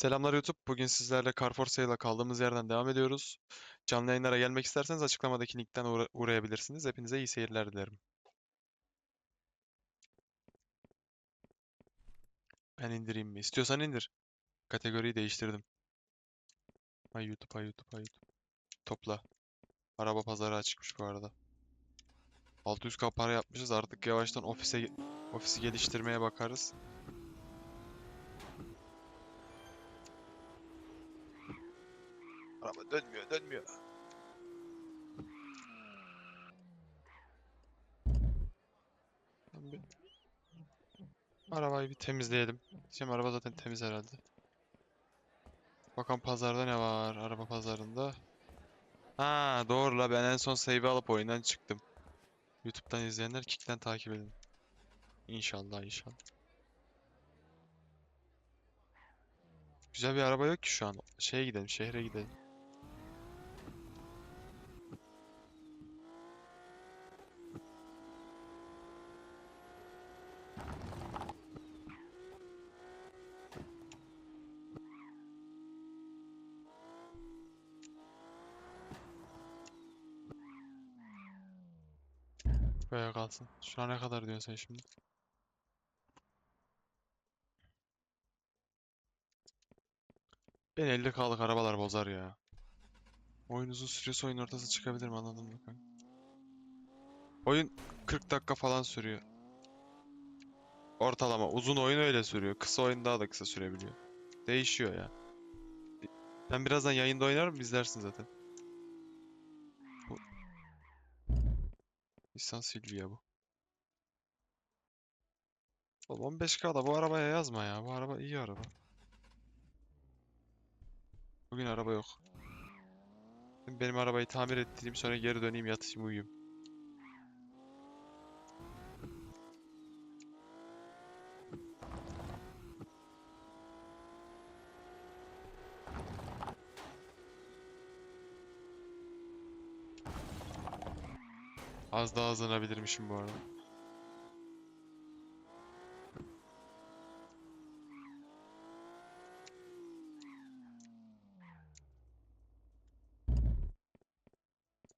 Selamlar YouTube. Bugün sizlerle Carrefour Sale'a kaldığımız yerden devam ediyoruz. Canlı yayınlara gelmek isterseniz açıklamadaki linkten uğra- uğrayabilirsiniz. Hepinize iyi seyirler dilerim. Ben indireyim mi? İstiyorsan indir. Kategoriyi değiştirdim. Ay YouTube, ay YouTube, ay YouTube. Topla. Araba pazarı açıkmış bu arada. 600k para yapmışız. Artık yavaştan ofise ofisi geliştirmeye bakarız. Araba dönmüyor, dönmüyor. Bir arabayı bir temizleyelim. Şimdi araba zaten temiz herhalde. Bakalım pazarda ne var? Araba pazarında. Ha doğru la ben en son save alıp oyundan çıktım. YouTube'dan izleyenler Kick'ten takip edin. İnşallah inşallah. Güzel bir araba yok ki şu an. Şeye gidelim, şehre gidelim. Böyle kalsın. Şuna ne kadar diyorsun sen şimdi? Beni 50k'lık arabalar bozar ya. Oyun uzun sürüyorsa oyun ortası çıkabilir mi anladın mı? Oyun 40 dakika falan sürüyor. Ortalama. Uzun oyun öyle sürüyor. Kısa oyun daha da kısa sürebiliyor. Değişiyor ya. Ben birazdan yayında oynarım izlersin zaten. Nissan Silvia bu. Oğlum 15K'da bu arabaya yazma ya. Bu araba iyi araba. Bugün araba yok. Benim arabayı tamir ettireyim sonra geri döneyim yatayım uyuyayım. Az daha hızlanabilirmişim bu arada.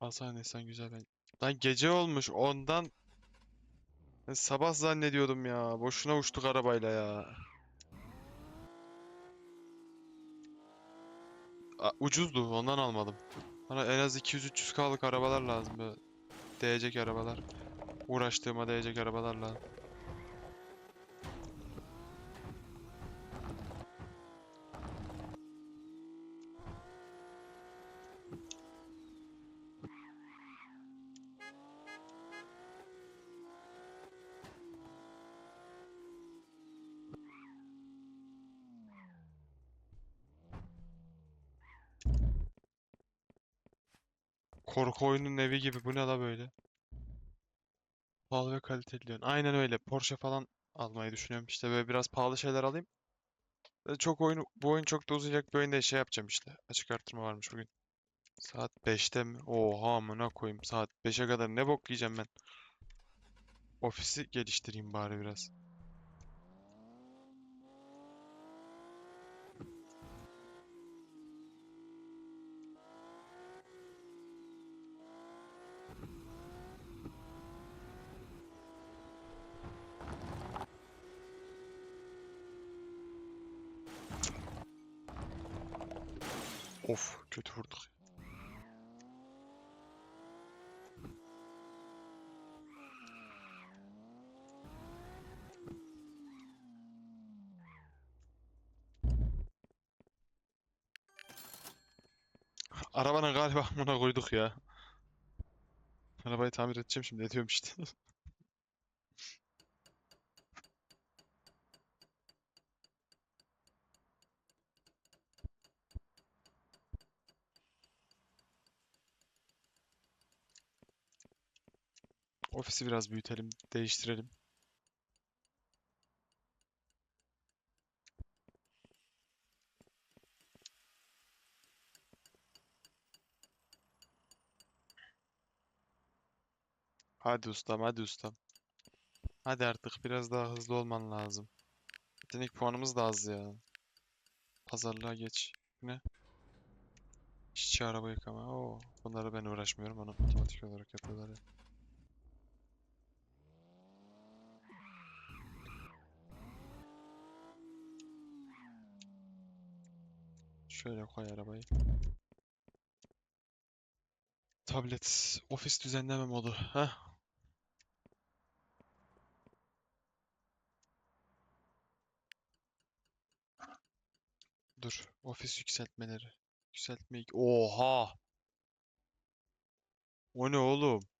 Hasan sen güzel ben. Lan gece olmuş ondan sabah zannediyordum ya. Boşuna uçtuk arabayla ya. Ucuzdu ondan almadım. Bana en az 200-300k'lık arabalar lazım böyle. Değecek arabalar. Uğraştığıma değecek arabalar Korku oyunun evi gibi. Bu ne la böyle? Pahalı ve kaliteli diyorsun. Aynen öyle. Porsche falan almayı düşünüyorum. İşte böyle biraz pahalı şeyler alayım. Çok oyun, bu oyun çok da uzayacak bir oyun değil. Şey yapacağım işte. Açık arttırma varmış bugün. Saat 5'te mi? Oha amına koyayım. Saat 5'e kadar ne bok yiyeceğim ben. Ofisi geliştireyim bari biraz. Kötü vurduk. Arabanın galiba amına koyduk ya. Arabayı tamir edeceğim şimdi ediyorum işte. Ofisi biraz büyütelim, değiştirelim. Hadi ustam, hadi ustam. Hadi artık biraz daha hızlı olman lazım. Yetenek puanımız da az ya. pazarlığa geç. Ne? İşçi araba yıkama. Oo, bunları ben uğraşmıyorum. Onu otomatik olarak yapıyorlar ya. Şöyle koy arabayı. Tablet, ofis düzenleme modu. Heh. Dur, ofis yükseltmeleri. Yükseltme. Oha! O ne oğlum?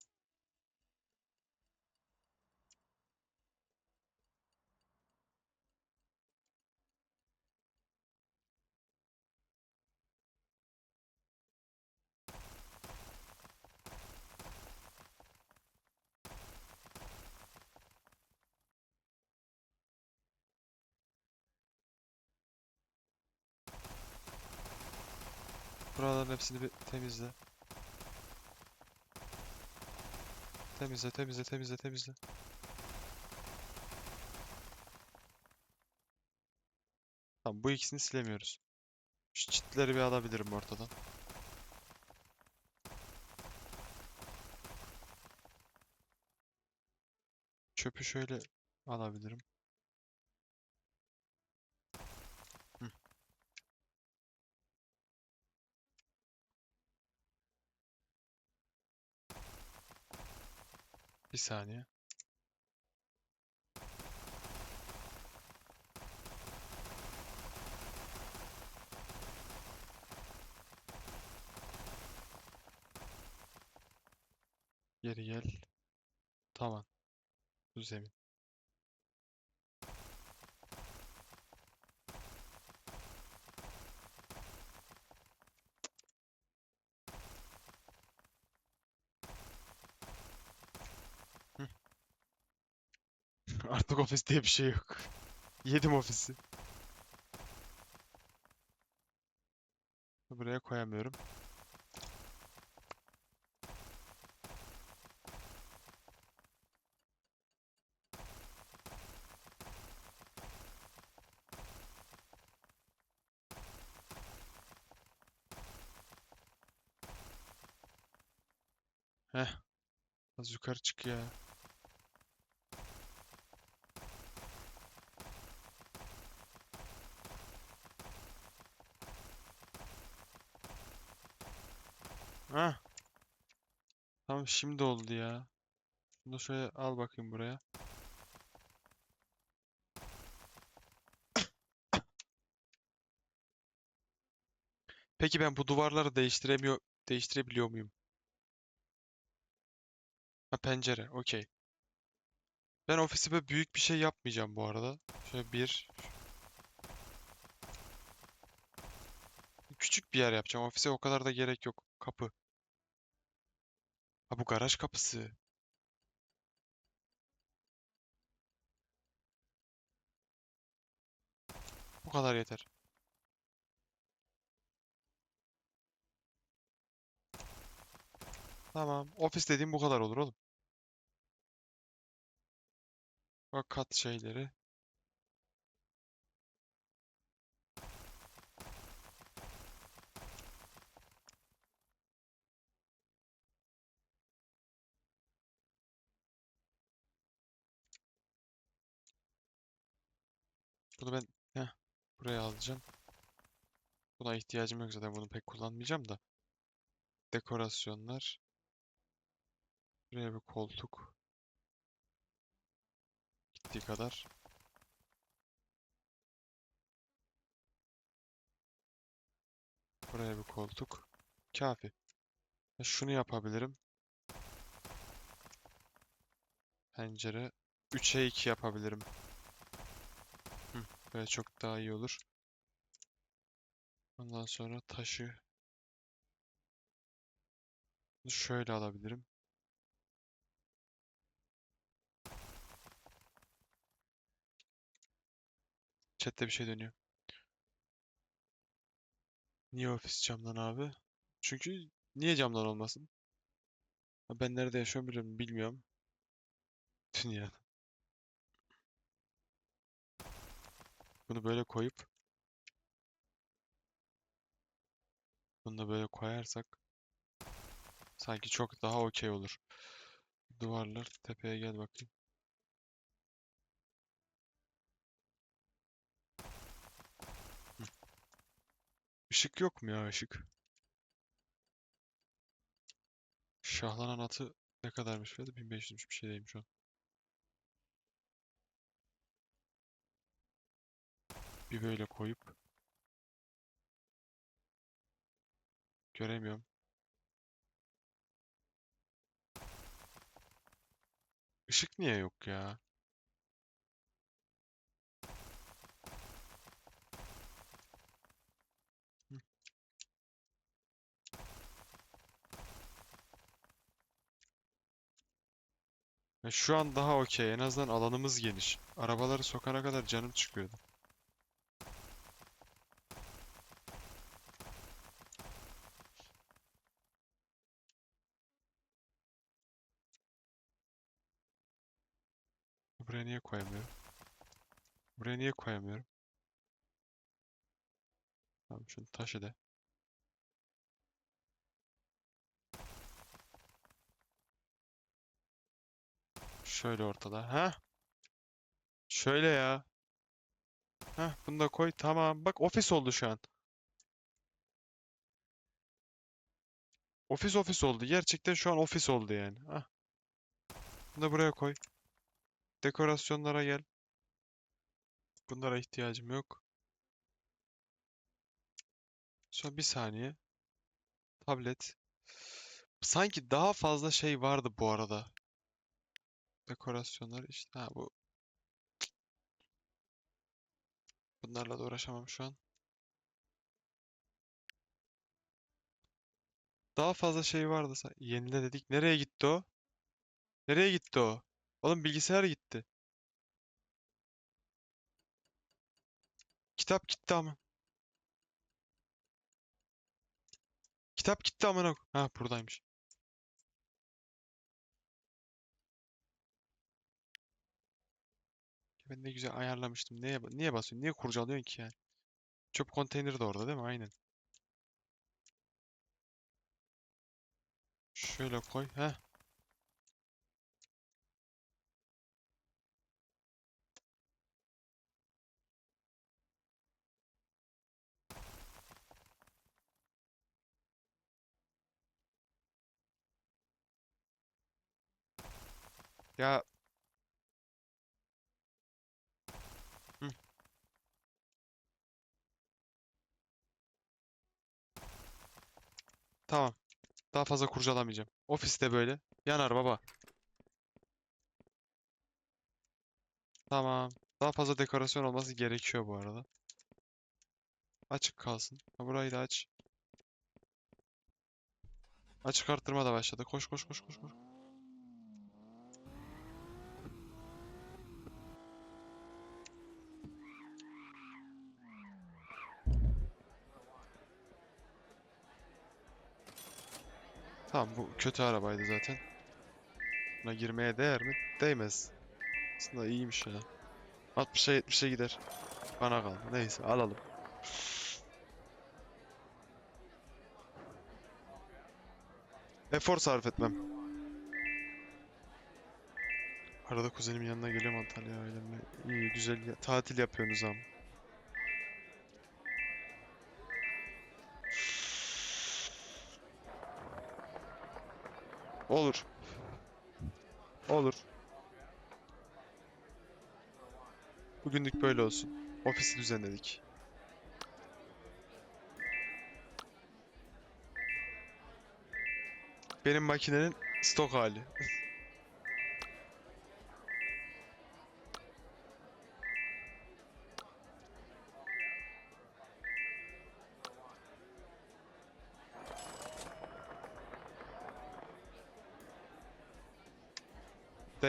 Buraların hepsini bir temizle. Temizle, temizle, temizle, temizle. Tamam, bu ikisini silemiyoruz. Şu çitleri bir alabilirim ortadan. Çöpü şöyle alabilirim. Bir saniye. Geri gel. Bu zemin. Artık ofis diye bir şey yok. Yedim ofisi. Buraya koyamıyorum. Heh. Az yukarı çık ya. Heh. Tamam şimdi oldu ya. Bunu şöyle al bakayım buraya. Peki ben bu duvarları değiştiremiyor, değiştirebiliyor muyum? Ha pencere, okey. Ben ofisime büyük bir şey yapmayacağım bu arada. Şöyle bir, küçük bir yer yapacağım. Ofise o kadar da gerek yok. Kapı. Ha bu garaj kapısı. Bu kadar yeter. Tamam. Ofis dediğim bu kadar olur oğlum. Bak kat şeyleri. Bunu ben heh, buraya alacağım. Buna ihtiyacım yok zaten. Bunu pek kullanmayacağım da. Dekorasyonlar. Buraya bir koltuk. Gittiği kadar. Buraya bir koltuk. Kafi. Şunu yapabilirim. Pencere. 3'e 2 yapabilirim. Böyle çok daha iyi olur. Ondan sonra taşı. Şöyle alabilirim. Chat'te bir şey dönüyor. Niye ofis camdan abi? Çünkü niye camdan olmasın? Ben nerede yaşıyorum biliyorum, bilmiyorum. Dünya. Bunu böyle koyup Bunu da böyle koyarsak sanki çok daha okey olur. Duvarlar tepeye gel bakayım. Işık yok mu ya ışık? Şahlanan atı ne kadarmış fiyatı? 1500'müş bir şeydeymiş o. Bir böyle koyup göremiyorum. Işık niye yok ya? Şu an daha okey. En azından alanımız geniş. Arabaları sokana kadar canım çıkıyordu. Buraya niye koyamıyorum? Buraya niye koyamıyorum? Tamam şunu taşı de. Şöyle ortada. Ha? Şöyle ya. Heh, bunu da koy. Tamam. Bak ofis oldu şu an. Ofis ofis oldu. Gerçekten şu an ofis oldu yani. Ah. Bunu da buraya koy. Dekorasyonlara gel. Bunlara ihtiyacım yok. Sonra bir saniye. Tablet. Sanki daha fazla şey vardı bu arada. Dekorasyonlar işte. Ha bu. Bunlarla da uğraşamam şu an. Daha fazla şey vardı. Yenile dedik. Nereye gitti o? Nereye gitti o? Oğlum bilgisayar gitti. Kitap gitti ama. Kitap gitti amına. Ha buradaymış. Ben ne güzel ayarlamıştım. Neye, niye basıyorsun? Niye kurcalıyorsun ki yani? Çöp konteyneri de orada değil mi? Aynen. Şöyle koy. Heh. Ya. Tamam. Daha fazla kurcalamayacağım. Ofiste böyle. Yanar baba. Tamam. Daha fazla dekorasyon olması gerekiyor bu arada. Açık kalsın. Ha, burayı da aç. Açık arttırma da başladı. Koş koş koş koş koş. Tamam bu kötü arabaydı zaten. Buna girmeye değer mi? Değmez. Aslında iyiymiş ya. 60'a 70'e gider. Bana kal. Neyse alalım. Efor sarf etmem. Arada kuzenimin yanına geliyorum Antalya ailemle. İyi güzel ya- tatil yapıyorsunuz ama. Olur. Olur. Bugünlük böyle olsun. Ofisi düzenledik. Benim makinenin stok hali.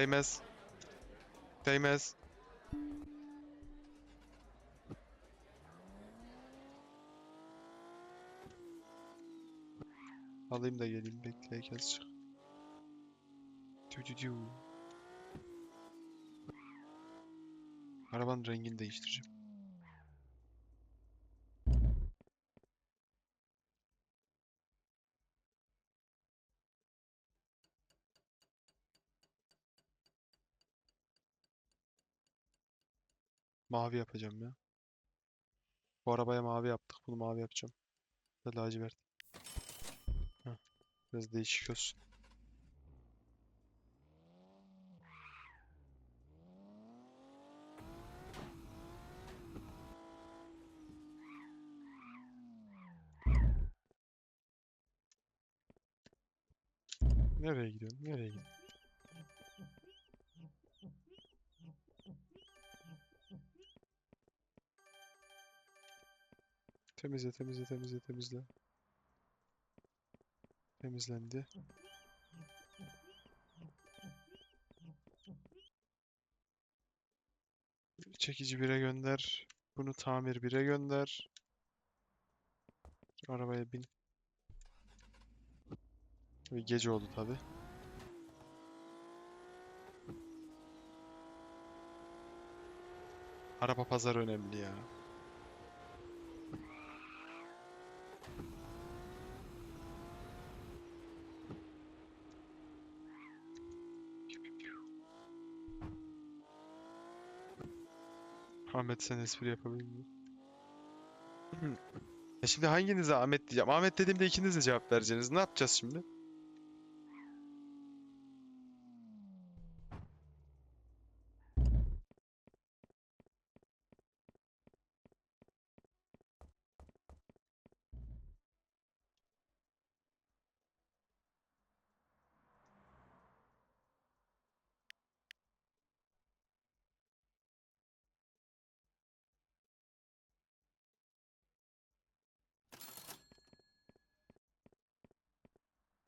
Değmez. Değmez. Alayım da geleyim bekle tü tü. Arabanın rengini değiştireceğim. Mavi yapacağım ya. Bu arabaya mavi yaptık. Bunu mavi yapacağım. Ve lacivert. Heh, Biraz değişik olsun. Nereye gidiyorsun? Nereye gidiyorsun? Temizle, temizle, temizle, temizle. Temizlendi. Çekici bire gönder. Bunu tamir bire gönder. Arabaya bin. Ve gece oldu tabi. Araba pazarı önemli ya. Ahmet sen espri yapabilir şimdi hanginize Ahmet diyeceğim? Ahmet dediğimde ikiniz de cevap vereceksiniz. Ne yapacağız şimdi?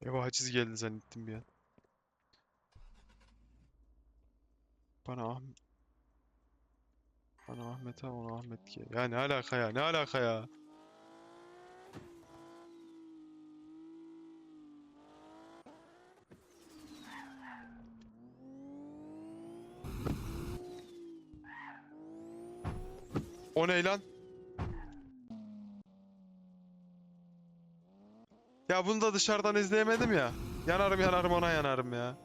Eva haciz geldi zannettim bir an. Bana Ahmet Bana Ahmet ha ona Ahmet ki. Ya ne alaka ya? Ne alaka ya? O ne lan? Ya bunu da dışarıdan izleyemedim ya. Yanarım yanarım ona yanarım ya.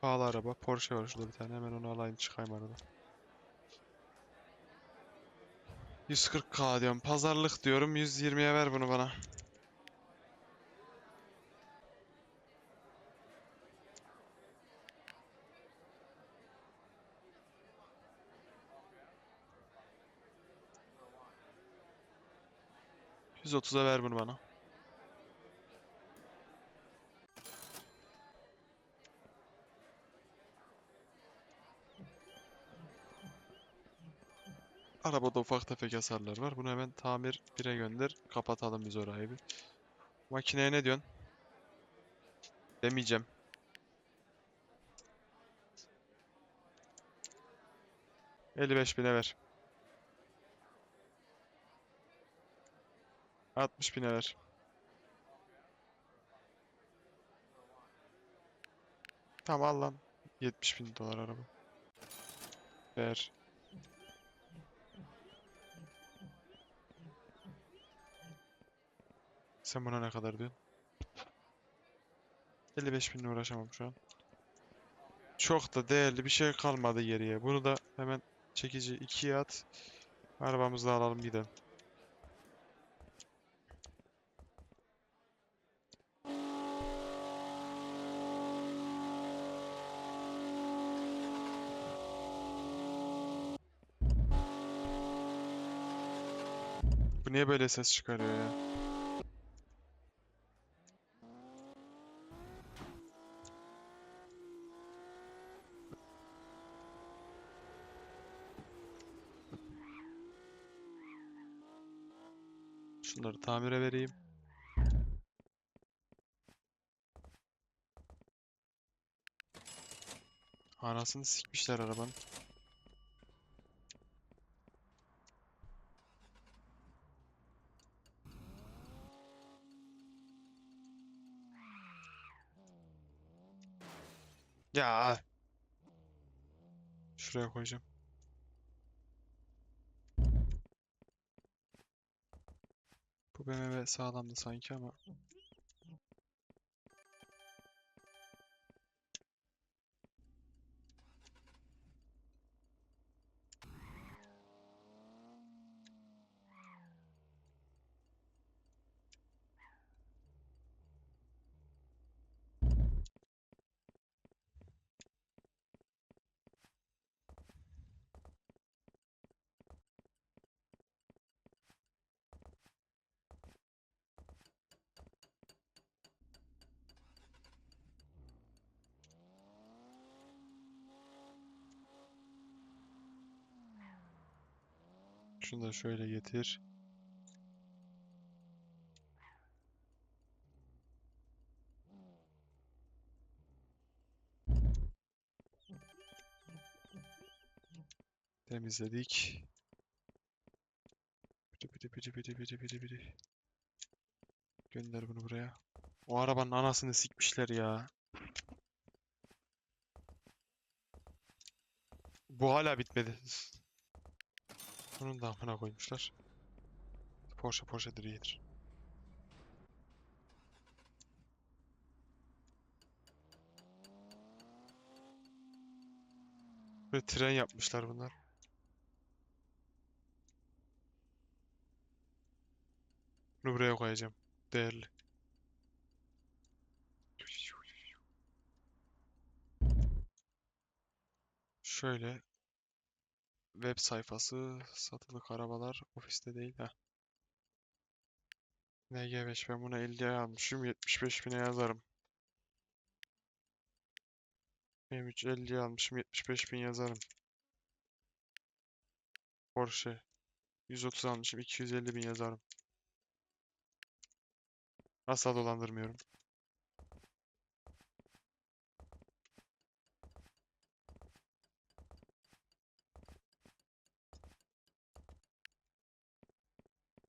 Pahalı araba. Porsche var şurada bir tane. Hemen onu alayım çıkayım arada. 140k diyorum. Pazarlık diyorum. 120'ye ver bunu bana. Yüz otuza ver bunu bana. Arabada ufak tefek hasarlar var. Bunu hemen tamir 1'e gönder. Kapatalım biz orayı bir. Makineye ne diyorsun? Demeyeceğim. Elli beş bine ver. 60 bine ver. Tamam al lan. 70 bin dolar araba. Ver. Sen buna ne kadar diyorsun? 55 binle uğraşamam şu an. Çok da değerli bir şey kalmadı geriye. Bunu da hemen çekici ikiye at. Arabamızı da alalım gidelim. Niye böyle ses çıkarıyor ya? Şunları tamire vereyim. Anasını sikmişler arabanın. Ya. Şuraya koyacağım. Bu BMW sağlamdı sanki ama Şunu da şöyle getir. Temizledik. Biri biri biri biri biri biri biri. Gönder bunu buraya. O arabanın anasını sikmişler ya. Bu hala bitmedi. Bunun da amına koymuşlar. Porsche Porsche'dir iyidir. Böyle tren yapmışlar bunlar. Bunu buraya koyacağım. Değerli. Şöyle web sayfası satılık arabalar ofiste değil ha. NG5 ben buna 50'ye almışım 75 bine yazarım. M3 50'ye almışım 75 bin yazarım. Porsche 130 almışım 250 bin yazarım. Asla dolandırmıyorum.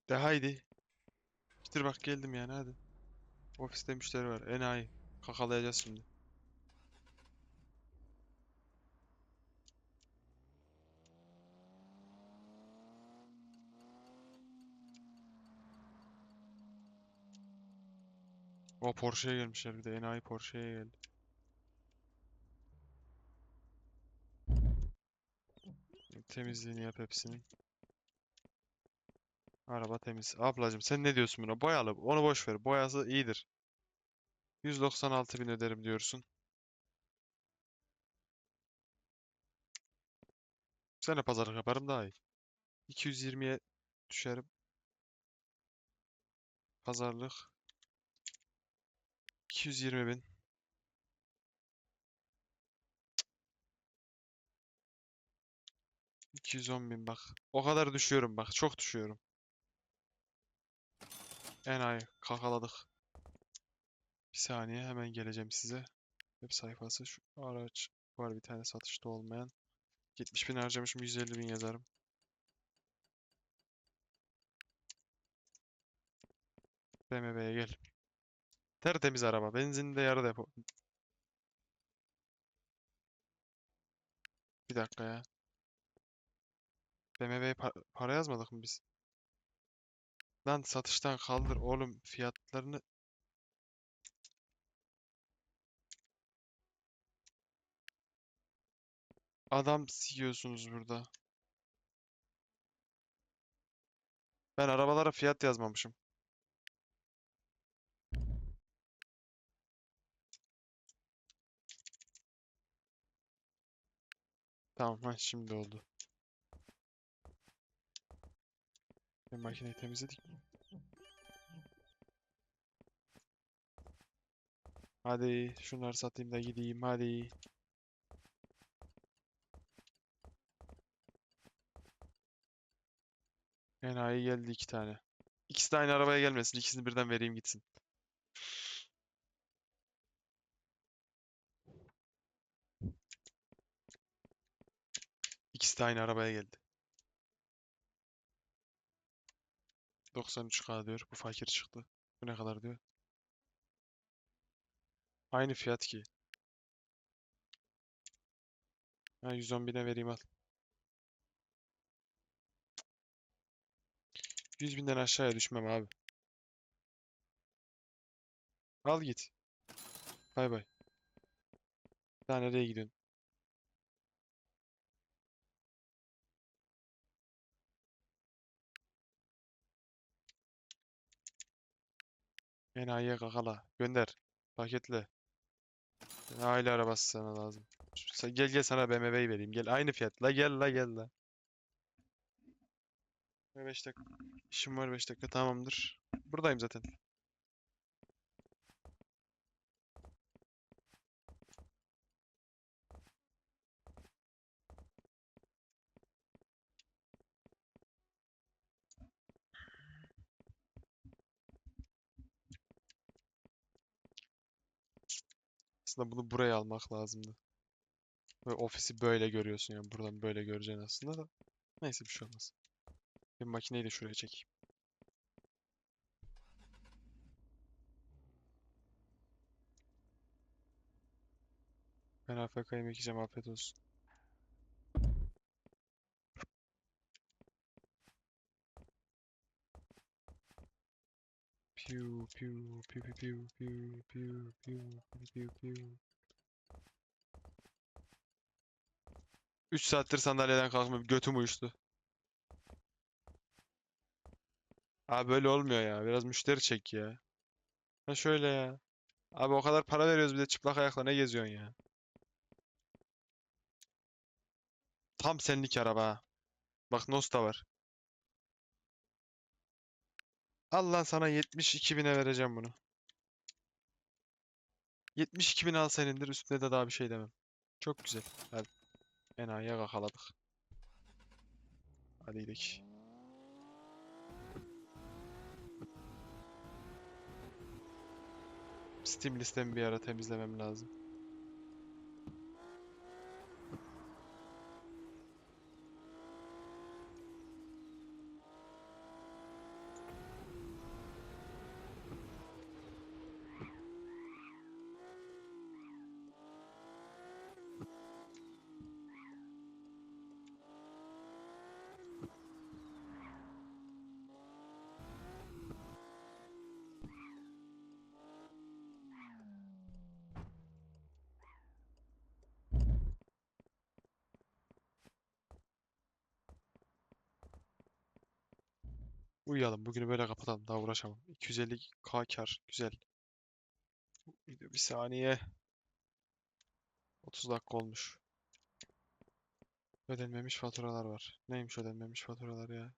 De haydi. Bitir bak geldim yani hadi. Ofiste müşteri var. Enayi. Kakalayacağız şimdi. O Porsche'ye gelmişler bir de enayi Porsche'ye geldi. Temizliğini yap hepsinin. Araba temiz. Ablacım sen ne diyorsun buna? Boyalı. Onu boş ver. Boyası iyidir. 196 bin öderim diyorsun. Sene pazarlık yaparım daha iyi. 220'ye düşerim. Pazarlık. 220 bin. Cık. 210 bin bak. O kadar düşüyorum bak. Çok düşüyorum. Enayi. Kakaladık. Bir saniye hemen geleceğim size. Web sayfası şu araç var bir tane satışta olmayan. 70 bin harcamışım 150 bin yazarım. BMW'ye gel. Tertemiz araba. Benzinli de yarı depo. Bir dakika ya. BMW'ye pa- para yazmadık mı biz? Lan satıştan kaldır oğlum fiyatlarını. Adam sikiyorsunuz burada. Ben arabalara fiyat yazmamışım. Tamam şimdi oldu. Ben makineyi temizledik mi? Hadi şunları satayım da gideyim hadi. Enayi geldi iki tane. İkisi de aynı arabaya gelmesin. İkisini birden vereyim gitsin. İkisi de aynı arabaya geldi. 93k diyor. Bu fakir çıktı. Bu ne kadar diyor. Aynı fiyat ki. Ha 110 bine vereyim al. 100 binden aşağıya düşmem abi. Al git. Bay bay. Daha nereye gidiyorsun? Enayiye kakala. Gönder. Paketle. Aile arabası sana lazım. Gel gel sana BMW'yi vereyim. Gel aynı fiyat. La gel la gel la. 5 dakika. İşim var 5 dakika tamamdır. Buradayım zaten. Aslında bunu buraya almak lazımdı. Ve ofisi böyle görüyorsun yani buradan böyle göreceksin aslında da. Neyse bir şey olmaz. Bir makineyi de şuraya çekeyim. Ben AFK yemek yiyeceğim afiyet olsun. Piu piu piu piu piu piu piu piu piu piu piu. 3 saattir sandalyeden kalkmıyorum. Götüm uyuştu. Abi böyle olmuyor ya. Biraz müşteri çek ya. Ha şöyle ya. Abi o kadar para veriyoruz bir de çıplak ayakla ne geziyorsun ya? Tam senlik araba. Bak Nosta var. Al lan sana 72 bine vereceğim bunu. 72 bin al senindir. Üstüne de daha bir şey demem. Çok güzel. Hadi. Enayiye kakaladık. Hadi gidelim. Steam listemi bir ara temizlemem lazım. Uyuyalım. Bugünü böyle kapatalım. Daha uğraşamam. 250k kar. Güzel. Bir saniye. 30 dakika olmuş. Ödenmemiş faturalar var. Neymiş ödenmemiş faturalar ya?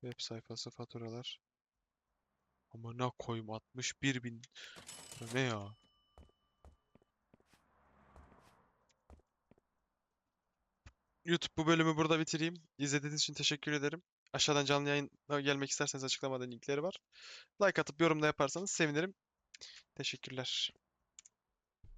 Web sayfası faturalar. Amına koyayım 61 bin. Ne ya? YouTube bu bölümü burada bitireyim. İzlediğiniz için teşekkür ederim. Aşağıdan canlı yayına gelmek isterseniz açıklamada linkleri var. Like atıp yorum da yaparsanız sevinirim. Teşekkürler.